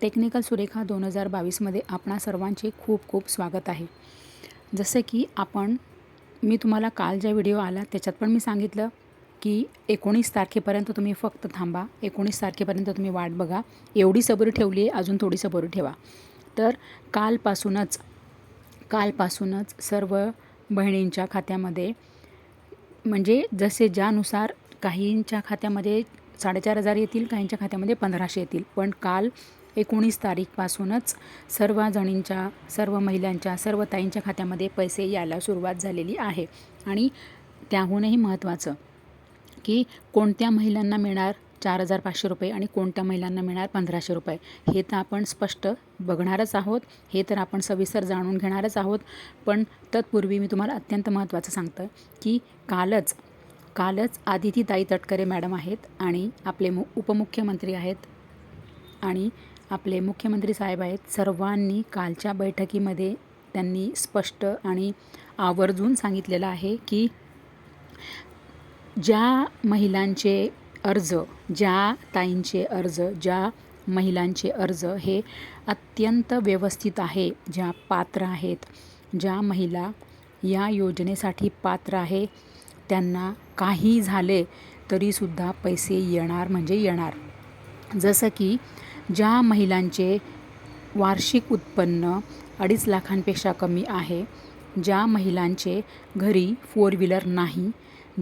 Technical Surekha दोन हजार बावीसमध्ये आपणा सर्वांचे खूप खूप स्वागत आहे. जसं की आपण मी तुम्हाला काल ज्या व्हिडिओ आला त्याच्यात पण मी सांगितलं की एकोणीस तारखेपर्यंत तुम्ही फक्त थांबा एकोणीस तारखेपर्यंत तुम्ही वाट बघा एवढी सबुरी ठेवली आहे अजून थोडी सबरी ठेवा. तर कालपासूनच कालपासूनच सर्व बहिणींच्या खात्यामध्ये म्हणजे जसे ज्यानुसार काहींच्या खात्यामध्ये साडेचार हजार येतील काहींच्या खात्यामध्ये पंधराशे येतील. पण काल एकोणीस तारीखपासूनच सर्व जणींच्या सर्व महिलांच्या सर्व ताईंच्या खात्यामध्ये पैसे यायला सुरुवात झालेली आहे. आणि त्याहूनही महत्त्वाचं की कोणत्या महिलांना मिळणार चार हजार पाचशे रुपये आणि कोणत्या महिलांना मिळणार पंधराशे रुपये हे तर आपण स्पष्ट बघणारच आहोत. हे तर आपण सविस्तर जाणून घेणारच आहोत. पण तत्पूर्वी मी तुम्हाला अत्यंत महत्त्वाचं सांगतं की कालच कालच आदितीताई तटकरे मॅडम आहेत आणि आपले मु उपमुख्यमंत्री आहेत. आणि आपले मुख्यमंत्री साहेब आहेत. सर्वांनी कालच्या बैठकीमध्ये त्यांनी स्पष्ट आणि आवर्जून सांगितलेलं आहे की ज्या महिलांचे अर्ज ज्या ताईंचे अर्ज ज्या महिलांचे अर्ज हे अत्यंत व्यवस्थित आहे ज्या पात्र आहेत ज्या महिला या योजनेसाठी पात्र आहे त्यांना काही झाले तरीसुद्धा पैसे येणार म्हणजे येणार. जसं की ज्या महिलांचे वार्षिक उत्पन्न अडीच लाखांपेक्षा कमी आहे ज्या महिलांचे घरी फोर व्हीलर नाही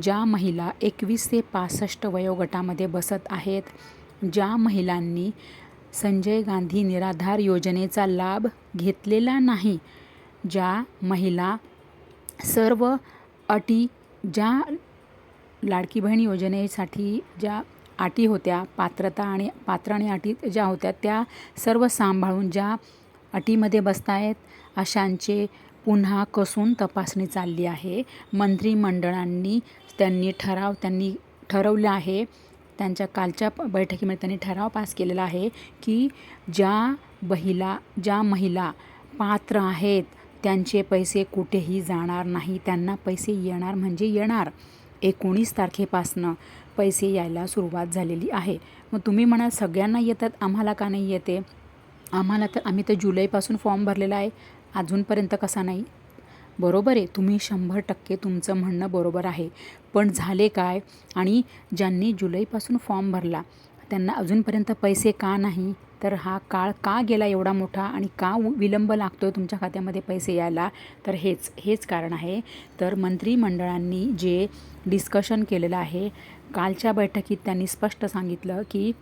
ज्या महिला एकवीस ते पासष्ट वयोगटामध्ये बसत आहेत ज्या महिलांनी संजय गांधी निराधार योजनेचा लाभ घेतलेला नाही ज्या महिला सर्व अटी ज्या लाडकी बहीण योजनेसाठी ज्या अटी होत्या पात्रता आणि पात्र आणि अटी ज्या होत्या त्या सर्व सांभाळून ज्या अटीमध्ये बसतायत अशांचे पुन्हा कसून तपासणी चालली आहे. मंत्रिमंडळांनी त्यांनी ठराव त्यांनी ठरवलं आहे त्यांच्या कालच्या बैठकीमध्ये त्यांनी ठराव पास केलेला आहे की ज्या महिला ज्या महिला पात्र आहेत त्यांचे पैसे कुठेही जाणार नाही त्यांना पैसे येणार म्हणजे येणार. एकोणीस तारखेपासनं पैसे यायला सुरुवात झालेली आहे. मग तुम्ही म्हणाल सगळ्यांना येतात आम्हाला का नाही येते? आम्हाला तर आम्ही तर जुलैपासून फॉर्म भरलेला आहे. अजूनपर्यंत कसा नाही? बरोबर आहे तुम्ही शंभर टक्के तुमचं म्हणणं बरोबर आहे. पण झाले काय? आणि ज्यांनी जुलैपासून फॉर्म भरला त्यांना अजूनपर्यंत पैसे का नाही? तर हा काळ का गेला एवढा मोठा आणि का विलंब लागतो आहे तुमच्या खात्यामध्ये पैसे यायला? तर हेच हेच कारण आहे. तर मंत्रिमंडळांनी जे डिस्कशन केलेलं आहे कालच्या बैठकीत त्यांनी स्पष्ट सांगितलं की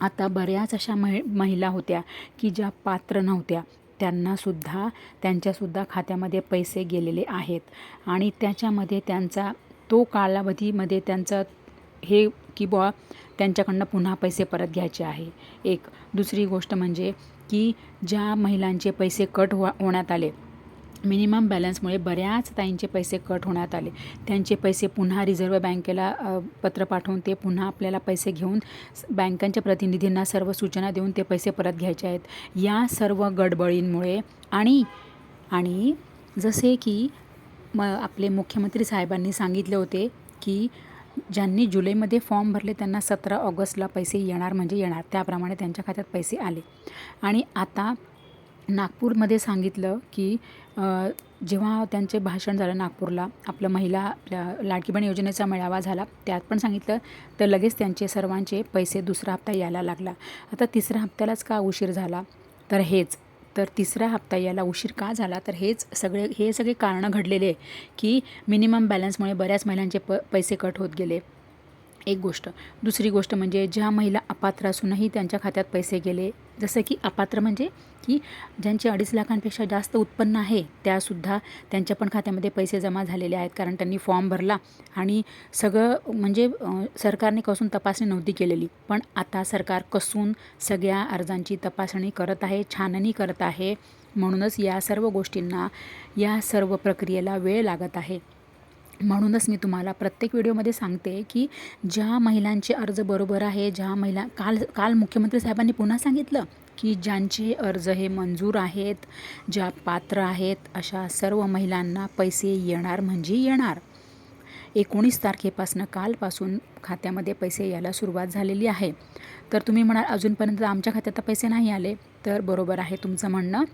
आता बऱ्याच अशा महि महिला होत्या की ज्या पात्र नव्हत्या. त्यांनासुद्धा त्यांच्यासुद्धा खात्यामध्ये पैसे गेलेले आहेत. आणि त्याच्यामध्ये त्यांचा तो कालावधीमध्ये त्यांचं हे की बुवा त्यांच्याकडनं पुन्हा पैसे परत घ्यायचे आहे. एक दुसरी गोष्ट म्हणजे की ज्या महिलांचे पैसे कट हो होण्यात आले मिनिमम बॅलन्समुळे बऱ्याच ताईंचे पैसे कट होण्यात आले. त्यांचे पैसे पुन्हा रिझर्व्ह बँकेला पत्र पाठवून ते पुन्हा आपल्याला पैसे घेऊन बँकांच्या प्रतिनिधींना सर्व सूचना देऊन ते पैसे परत घ्यायचे आहेत. या सर्व गडबडींमुळे आणि आणि जसे की म आपले मुख्यमंत्री साहेबांनी सांगितले होते की ज्यांनी जुलैमध्ये फॉर्म भरले त्यांना सतरा ऑगस्टला पैसे येणार म्हणजे येणार. त्याप्रमाणे त्यांच्या खात्यात पैसे आले. आणि आता नागपूरमध्ये सांगितलं की जेव्हा त्यांचे भाषण झालं नागपूरला आपलं महिला आपल्या लाडकी योजनेचा मेळावा झाला त्यात पण सांगितलं तर लगेच त्यांचे सर्वांचे पैसे दुसरा हप्ता यायला लागला. आता तिसऱ्या हप्त्यालाच का उशीर झाला? तर हेच. तर तिसरा हप्ता याला उशीर का झाला? तर हेच सगळे हे सगळे कारणं घडलेले आहे की मिनिमम बॅलन्समुळे बऱ्याच महिलांचे प पैसे कट होत गेले. एक गोष्ट. दुसरी गोष्ट म्हणजे ज्या महिला अपात्र असूनही त्यांच्या खात्यात पैसे गेले जसं की अपात्र म्हणजे की ज्यांचे अडीच लाखांपेक्षा जास्त उत्पन्न आहे त्यासुद्धा त्यांच्या पण खात्यामध्ये पैसे जमा झालेले आहेत. कारण त्यांनी फॉर्म भरला आणि सगळं म्हणजे सरकारने कसून तपासणी नव्हती केलेली. पण आता सरकार कसून सगळ्या अर्जांची तपासणी करत आहे छाननी करत आहे. म्हणूनच या सर्व गोष्टींना या सर्व प्रक्रियेला वेळ लागत आहे. म्हणूनच मी तुम्हाला प्रत्येक व्हिडिओमध्ये सांगते की ज्या महिलांचे अर्ज बरोबर आहे ज्या महिला काल काल मुख्यमंत्री साहेबांनी पुन्हा सांगितलं की ज्यांचे अर्ज हे मंजूर आहेत ज्या पात्र आहेत अशा सर्व महिलांना पैसे येणार म्हणजे येणार. एकोणीस तारखेपासून कालपासून खात्यामध्ये पैसे यायला सुरुवात झालेली आहे. तर तुम्ही म्हणाल अजूनपर्यंत आमच्या खात्यात तर पैसे नाही आले. तर बरोबर आहे तुमचं म्हणणं.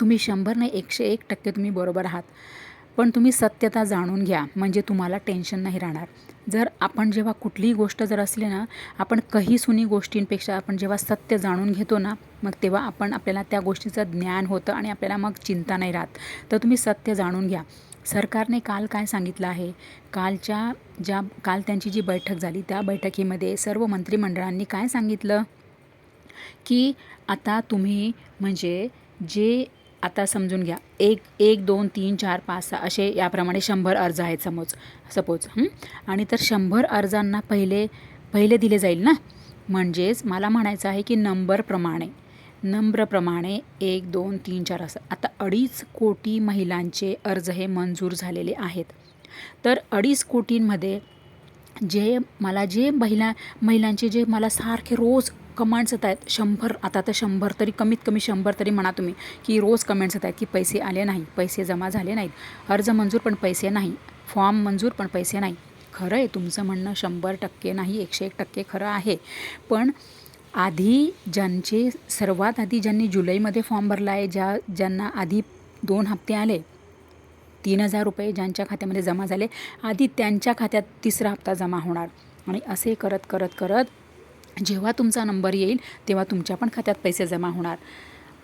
तुम्ही शंभर नाही एकशे एक टक्के तुम्ही बरोबर आहात. पण तुम्ही सत्यता जाणून घ्या म्हणजे तुम्हाला टेन्शन नाही राहणार. जर आपण जेव्हा कुठलीही गोष्ट जर असली ना आपण काही सुनी गोष्टींपेक्षा आपण जेव्हा सत्य जाणून घेतो ना मग तेव्हा आपण आपल्याला त्या गोष्टीचं ज्ञान होतं आणि आपल्याला मग चिंता नाही राहत. तर तुम्ही सत्य जाणून घ्या. सरकारने काल काय सांगितलं आहे? कालच्या ज्या काल त्यांची जी बैठक झाली त्या बैठकीमध्ये सर्व मंत्रिमंडळांनी काय सांगितलं? की आता तुम्ही म्हणजे जे आता समजून घ्या. एक एक दोन तीन चार पाच सहा असे याप्रमाणे शंभर अर्ज आहेत समोज सपोज आणि तर शंभर अर्जांना पहिले पहिले दिले जाईल ना? म्हणजेच मला म्हणायचं आहे की नंबरप्रमाणे नंबरप्रमाणे एक दोन तीन चार असं. आता अडीच कोटी महिलांचे अर्ज हे मंजूर झालेले आहेत. तर अडीच कोटींमध्ये जे मला जे महिला महिलांचे जे मला सारखे रोज कमांड्स येत आहेत शंभर आता तर शंभर तरी कमीत कमी शंभर तरी म्हणा तुम्ही की रोज कमेंट्स येत आहेत की पैसे आले नाही पैसे जमा झाले नाहीत अर्ज मंजूर पण पैसे नाही फॉर्म मंजूर पण पैसे नाही. खरं आहे तुमचं म्हणणं शंभर टक्के नाही एकशे एक टक्के खरं आहे. पण आधी ज्यांचे सर्वात आधी ज्यांनी जुलैमध्ये फॉर्म भरला आहे ज्या ज्यांना आधी दोन हप्ते आले तीन हजार रुपये ज्यांच्या खात्यामध्ये जमा झाले आधी त्यांच्या खात्यात तिसरा हप्ता जमा होणार. आणि असे करत करत करत जेव्हा तुमचा नंबर येईल तेव्हा तुमच्या पण खात्यात पैसे जमा होणार.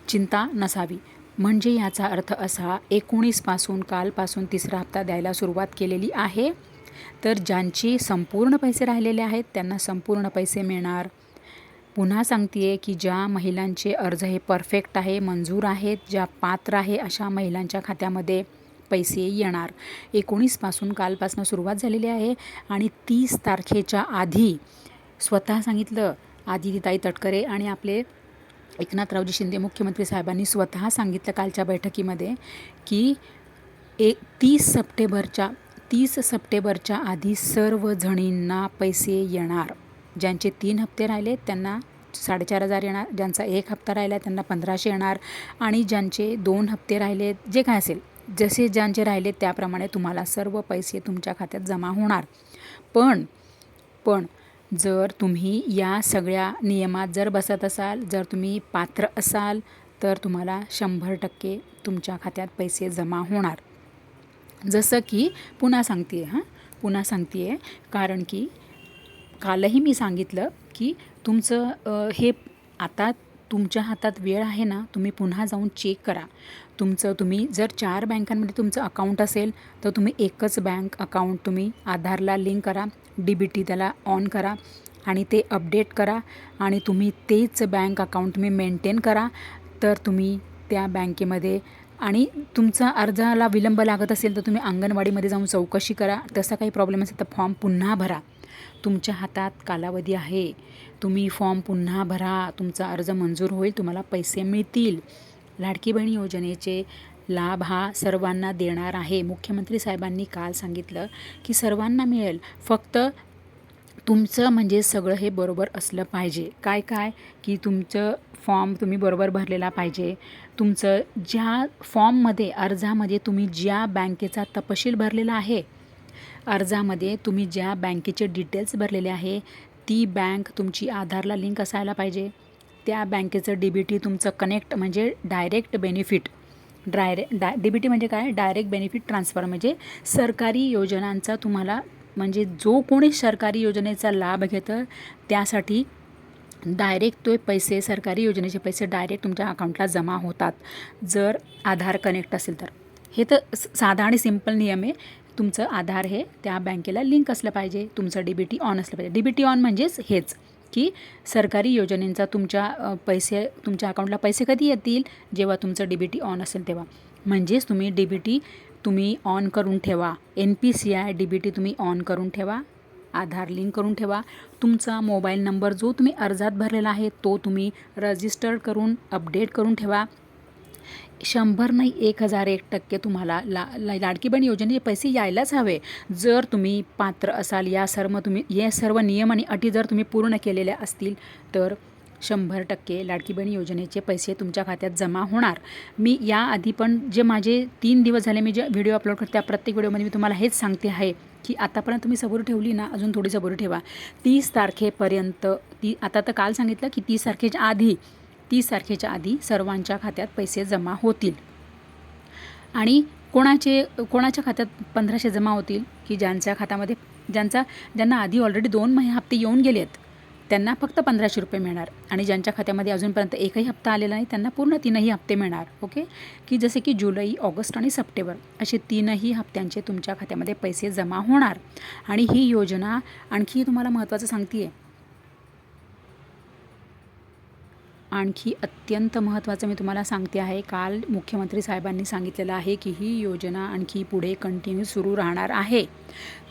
चिंता नसावी. म्हणजे याचा अर्थ असा एकोणीसपासून कालपासून तिसरा हप्ता द्यायला सुरुवात केलेली आहे. तर ज्यांचे संपूर्ण पैसे राहिलेले आहेत त्यांना संपूर्ण पैसे मिळणार. पुन्हा सांगते की ज्या महिलांचे अर्ज हे परफेक्ट आहे मंजूर आहेत ज्या पात्र आहे अशा महिलांच्या खात्यामध्ये पैसे येणार. एकोणीसपासून कालपासून सुरुवात झालेली आहे आणि तीस तारखेच्या आधी स्वतः सांगितलं आदितीताई तटकरे आणि आपले एकनाथरावजी शिंदे मुख्यमंत्री साहेबांनी स्वतः सांगितलं कालच्या बैठकीमध्ये की एक तीस सप्टेंबरच्या तीस सप्टेंबरच्या आधी सर्व जणींना पैसे येणार. ज्यांचे तीन हप्ते राहिले त्यांना साडेचार हजार येणार ज्यांचा एक हप्ता राहिला त्यांना पंधराशे येणार आणि ज्यांचे दोन हप्ते राहिले जे काय असेल जसे ज्यांचे राहिले त्याप्रमाणे तुम्हाला सर्व पैसे तुमच्या खात्यात जमा होणार. पण पण जर तुम्ही या सगळ्या नियमात जर बसत असाल जर तुम्ही पात्र असाल तर तुम्हाला शंभर टक्के तुमच्या खात्यात पैसे जमा होणार. जसं की पुन्हा सांगते हां. पुन्हा सांगते आहे कारण की कालही मी सांगितलं की तुमचं हे आता तुमच्या हातात वेळ आहे ना तुम्ही पुन्हा जाऊन चेक करा. तुमचं तुम्ही जर चार बँकांमध्ये तुमचं अकाउंट असेल तर तुम्ही एकच बँक अकाउंट तुम्ही आधारला लिंक करा. डी बी टी त्याला ऑन करा आणि ते अपडेट करा आणि तुम्ही तेच बँक अकाउंट तुम्ही मेंटेन करा. तर तुम्ही त्या बँकेमध्ये आणि तुमचा अर्जाला विलंब लागत असेल तर तुम्ही अंगणवाडीमध्ये जाऊन चौकशी करा. तसा काही प्रॉब्लेम असेल तर फॉर्म पुन्हा भरा. तुमच्या हातात कालावधी आहे. तुम्ही फॉर्म पुन्हा भरा. तुमचा अर्ज मंजूर होईल. तुम्हाला पैसे मिळतील. लाडकी बहीण योजनेचे लाभ हा सर्वांना देणार आहे. मुख्यमंत्री साहेबांनी काल सांगितलं की सर्वांना मिळेल. फक्त तुमचं म्हणजे सगळं हे बरोबर असलं पाहिजे. काय काय? की तुमचं फॉर्म तुम्ही बरोबर भरलेला पाहिजे. तुमचं ज्या फॉर्ममध्ये अर्जामध्ये तुम्ही ज्या बँकेचा तपशील भरलेला आहे अर्जामध्ये तुम्ही ज्या बँकेचे डिटेल्स भरलेले आहे ती बँक तुमची आधारला लिंक असायला पाहिजे. त्या बँकेचं डी बी टी तुमचं कनेक्ट म्हणजे डायरेक्ट बेनिफिट. डायरे डा डी बी टी म्हणजे काय? डायरेक्ट बेनिफिट ट्रान्सफर म्हणजे सरकारी योजनांचा तुम्हाला म्हणजे जो कोणी सरकारी योजनेचा लाभ घेतं त्यासाठी डायरेक्ट तो पैसे सरकारी योजनेचे पैसे डायरेक्ट तुमच्या अकाउंटला जमा होतात. जर आधार कनेक्ट असेल तर. हे तर साधा आणि सिंपल नियम आहे. तुमचं आधार हे त्या बँकेला लिंक असलं पाहिजे. तुमचं डी बी टी ऑन असलं पाहिजे. डी बी टी ऑन म्हणजेच हेच. की सरकारी योजनेचा तुमच्या पैसे तुमच्या अकाउंटला पैसे कधी येतील? जेव्हा तुमचं डी बी टी ऑन असेल तेव्हा. म्हणजेच तुम्ही डी बी टी तुम्ही ऑन करून ठेवा. N P C I D B T तुम्ही ऑन करून ठेवा. आधार लिंक करून ठेवा. तुमचा मोबाईल नंबर जो तुम्ही अर्जात भरलेला आहे तो तुम्ही रजिस्टर्ड करून अपडेट करून ठेवा. शंभर नाही एक हजार एक टक्के तुम्हाला ला लाडकी बहीण योजनेचे पैसे यायलाच हवे. जर तुम्ही पात्र असाल या सर्व तुम्ही या सर्व नियम आणि अटी जर तुम्ही पूर्ण केलेल्या असतील तर शंभर टक्के लाडकी बहीण योजनेचे पैसे तुमच्या खात्यात जमा होणार. मी याआधी पण जे माझे तीन दिवस झाले मी जे व्हिडिओ अपलोड करते त्या प्रत्येक व्हिडिओमध्ये मी तुम्हाला हेच सांगते आहे की आतापर्यंत तुम्ही सबुरी ठेवली ना अजून थोडी सबुरी ठेवा. तीस तारखेपर्यंत ती आता तर काल सांगितलं की तीस तारखेच्या आधी तीस तारखेच्या आधी सर्वांच्या खात्यात पैसे जमा होतील. आणि कोणाचे कोणाच्या खात्यात पंधराशे जमा होतील? की ज्यांच्या खात्यामध्ये ज्यांचा ज्यांना आधी ऑलरेडी दोन महिने हप्ते येऊन गेले आहेत त्यांना फक्त पंधराशे रुपये मिळणार. आणि ज्यांच्या खात्यामध्ये अजूनपर्यंत एकही हप्ता आलेला नाही त्यांना पूर्ण तीनही हप्ते मिळणार. ओके? की जसे की जुलै ऑगस्ट आणि सप्टेंबर असे तीनही हप्त्यांचे तुमच्या खात्यामध्ये पैसे जमा होणार. आणि ही योजना आणखी तुम्हाला महत्त्वाचं सांगते आहे आणखी अत्यंत महत्त्वाचं मी तुम्हाला सांगते आहे. काल मुख्यमंत्री साहेबांनी सांगितलेलं आहे की ही योजना आणखी पुढे कंटिन्यू सुरू राहणार आहे.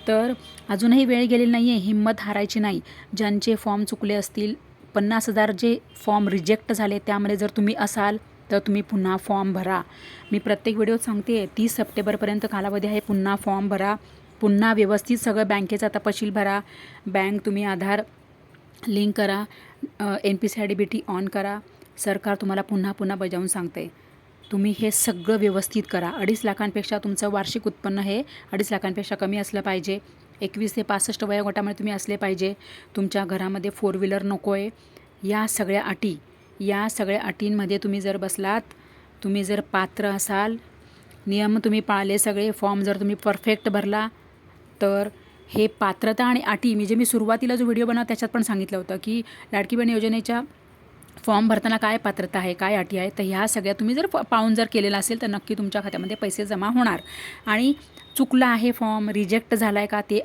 तर अजूनही वेळ गेलेली नाही आहे हिंमत हारायची नाही. ज्यांचे फॉर्म चुकले असतील पन्नास हजार जे फॉर्म रिजेक्ट झाले त्यामध्ये जर तुम्ही असाल तर तुम्ही पुन्हा फॉर्म भरा. मी प्रत्येक व्हिडिओत सांगते तीस सप्टेंबरपर्यंत कालावधी आहे पुन्हा फॉर्म भरा. पुन्हा व्यवस्थित सगळं बँकेचा तपशील भरा. बँक तुम्ही आधार लिंक करा. N P C I D B T on करा. सरकार तुम्हाला पुन्हा पुन्हा बजावून सांगते तुम्ही हे सगळं व्यवस्थित करा. अडीच लाखांपेक्षा तुमचं वार्षिक उत्पन्न हे अडीच लाखांपेक्षा कमी असलं पाहिजे. एकवीस ते पासष्ट वयोगटामध्ये तुम्ही असले पाहिजे. तुमच्या घरामध्ये फोर व्हीलर नको आहे या सगळ्या अटी या सगळ्या अटींमध्ये तुम्ही जर बसलात तुम्ही जर पात्र असाल नियम तुम्ही पाळले सगळे फॉर्म जर तुम्ही परफेक्ट भरला तर हे पात्रता आणि अटी मी जे मी सुरुवातीला जो व्हिडिओ बनवला त्याच्यात पण सांगितलं होतं की लाडकी बहीण योजनेच्या फॉर्म भरताना काय पात्रता आहे काय अटी आहे तर ह्या सगळ्या तुम्ही जर प- पाहून जर केलेला असेल तर नक्की तुमच्या खात्यामध्ये पैसे जमा होणार. आणि चुकला आहे फॉर्म रिजेक्ट झाला आहे का ते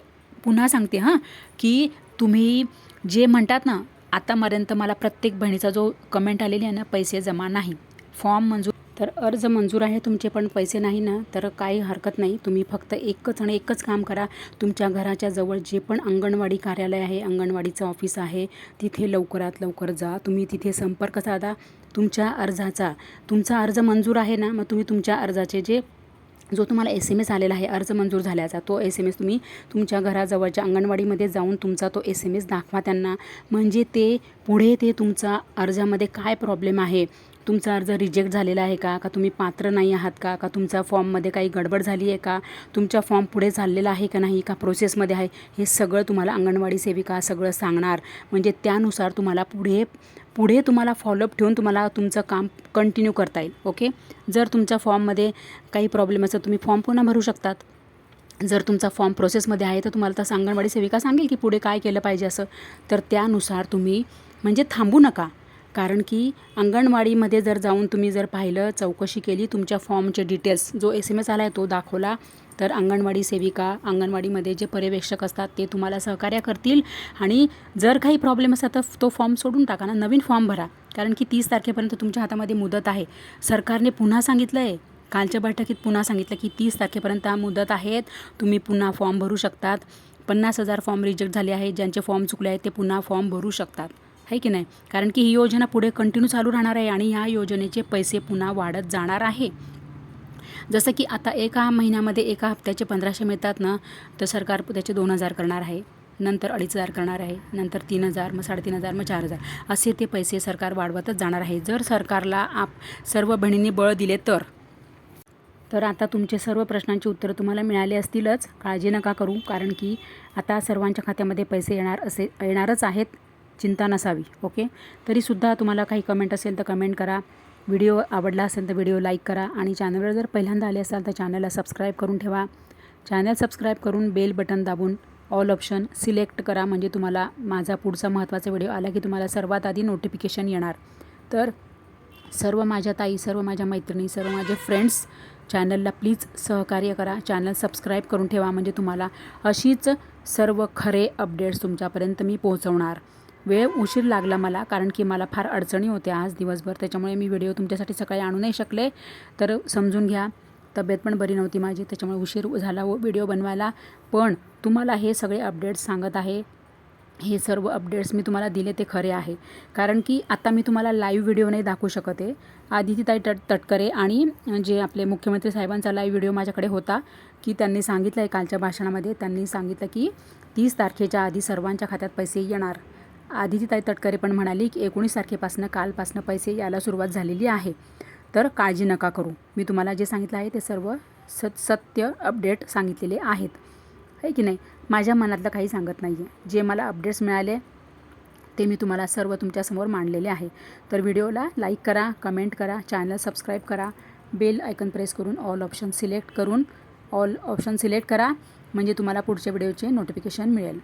पुन्हा सांगते हां. की तुम्ही जे म्हणतात ना आतापर्यंत मला प्रत्येक बहिणीचा जो कमेंट आलेली आहे ना पैसे जमा नाही. फॉर्म मंजूर तर अर्ज मंजूर आहे तुमचे पण पैसे नाही ना तर काही हरकत नाही. तुम्ही फक्त एकच आणि एकच काम करा. तुमच्या घराच्या जवळ जे पण अंगणवाडी कार्यालय आहे अंगणवाडीचं ऑफिस आहे तिथे लवकरात लवकर जा. तुम्ही तिथे संपर्क साधा. तुमच्या अर्जाचा तुमचा अर्ज मंजूर आहे ना मग तुम्ही तुमच्या अर्जाचे जे जो तुम्हाला एस एम एस आलेला आहे अर्ज मंजूर झाल्याचा तो एस एम एस तुम्ही तुमच्या घराजवळच्या अंगणवाडीमध्ये जाऊन तुमचा तो एस एम एस दाखवा त्यांना. म्हणजे ते पुढे ते तुमचा अर्जामध्ये काय प्रॉब्लेम आहे तुमचा अर्ज रिजेक्ट झालेला आहे का? का तुम्ही पात्र नाही आहात का? का तुमचा फॉर्ममध्ये काही गडबड झाली आहे का? तुमच्या फॉर्म पुढे चाललेला आहे का नाही? का प्रोसेसमध्ये आहे? हे सगळं तुम्हाला अंगणवाडी सेविका सगळं सांगणार. म्हणजे त्यानुसार तुम्हाला पुढे पुढे तुम्हाला फॉलोअप ठेवून तुम्हाला तुमचं काम कंटिन्यू करता येईल. ओके जर तुमच्या फॉर्ममध्ये काही प्रॉब्लेम असेल तुम्ही फॉर्म पुन्हा भरू शकतात. जर तुमचा फॉर्म प्रोसेसमध्ये आहे तर तुम्हाला तसं अंगणवाडी सेविका सांगेल की पुढे काय केलं पाहिजे असं. तर त्यानुसार तुम्ही म्हणजे थांबू नका. कारण की अंगणवाडीमध्ये जर जाऊन तुम्ही जर पाहिलं चौकशी केली तुमच्या फॉर्मचे डिटेल्स जो एस एम एस आला आहे तो दाखवला तर अंगणवाडी सेविका अंगणवाडीमध्ये जे पर्यवेक्षक असतात ते तुम्हाला सहकार्य करतील. आणि जर काही प्रॉब्लेम असला तर तो फॉर्म सोडून टाका ना नवीन फॉर्म भरा. कारण की तीस तारखेपर्यंत तुमच्या हातामध्ये मुदत आहे. सरकारने पुन्हा सांगितलं आहे कालच्या बैठकीत पुन्हा सांगितलं की तीस तारखेपर्यंत हा मुदत आहेत. तुम्ही पुन्हा फॉर्म भरू शकतात. पन्नास हजार फॉर्म रिजेक्ट झाले आहेत ज्यांचे फॉर्म चुकले आहेत ते पुन्हा फॉर्म भरू शकतात. आहे की नाही? कारण की ही योजना पुढे कंटिन्यू चालू राहणार आहे आणि ह्या योजनेचे पैसे पुन्हा वाढत जाणार आहे. जसं की आता एका महिन्यामध्ये एका हप्त्याचे पंधराशे मिळतात ना तर सरकार त्याचे दोन हजार करणार आहे. नंतर अडीच हजार करणार आहे नंतर तीन हजार मग साडेतीन हजार मग चार हजार. असे ते पैसे सरकार वाढवतच जाणार आहे. जर सरकारला आप सर्व बहिणींनी बळ दिले तर. तर आता तुमचे सर्व प्रश्नांची उत्तरं तुम्हाला मिळाली असतीलच. काळजी नका करू कारण की आता सर्वांच्या खात्यामध्ये पैसे येणार असे येणारच आहेत. चिंता नसावी ओके? तरीसुद्धा तुम्हाला काही कमेंट असेल तर कमेंट करा. व्हिडिओ आवडला असेल तर व्हिडिओ लाईक करा आणि चॅनलवर जर पहिल्यांदा आले असाल तर चॅनलला सबस्क्राईब करून ठेवा. चॅनल सबस्क्राईब करून बेल बटन दाबून ऑल ऑप्शन सिलेक्ट करा. म्हणजे तुम्हाला माझा पुढचा महत्त्वाचा व्हिडिओ आला की तुम्हाला सर्वात आधी नोटिफिकेशन येणार. तर सर्व माझ्या ताई सर्व माझ्या मैत्रिणी सर्व माझे फ्रेंड्स चॅनलला प्लीज सहकार्य करा. चॅनल सबस्क्राईब करून ठेवा. म्हणजे तुम्हाला अशीच सर्व खरे अपडेट्स तुमच्यापर्यंत मी पोहोचवणार. वेळ उशीर लागला मला कारण की मला फार अडचणी होत्या आज दिवसभर. त्याच्यामुळे मी व्हिडिओ तुमच्यासाठी सकाळी आणू नाही शकले. तर समजून घ्या तब्येत पण बरी नव्हती माझी त्याच्यामुळे उशीर झाला व व्हिडिओ बनवायला. पण तुम्हाला हे सगळे अपडेट्स सांगत आहे. हे सर्व अपडेट्स मी तुम्हाला दिले ते खरे आहे. कारण की आता मी तुम्हाला लाईव्ह व्हिडिओ नाही दाखवू शकत आहे. आदितीताई तट तटकरे आणि जे आपले मुख्यमंत्री साहेबांचा लाईव्ह व्हिडिओ माझ्याकडे होता की त्यांनी सांगितलं आहे कालच्या भाषणामध्ये त्यांनी सांगितलं की तीस तारखेच्या आधी सर्वांच्या खात्यात पैसे येणार. आदितीताई तटकरे पण म्हणाली की एकोणीस तारखेपासनं कालपासून पैसे यायला सुरुवात झालेली आहे. तर काळजी नका करू. मी तुम्हाला जे सांगितलं आहे ते सर्व सत सत्य अपडेट सांगितलेले आहेत. आहे की नाही? माझ्या मनातलं काही सांगत नाही आहे जे मला अपडेट्स मिळाले ते मी तुम्हाला सर्व तुमच्यासमोर मांडलेले आहे. तर व्हिडिओला लाईक करा कमेंट करा चॅनल सबस्क्राईब करा. बेल आयकन प्रेस करून ऑल ऑप्शन सिलेक्ट करून ऑल ऑप्शन सिलेक्ट करा. म्हणजे तुम्हाला पुढच्या व्हिडिओचे नोटिफिकेशन मिळेल.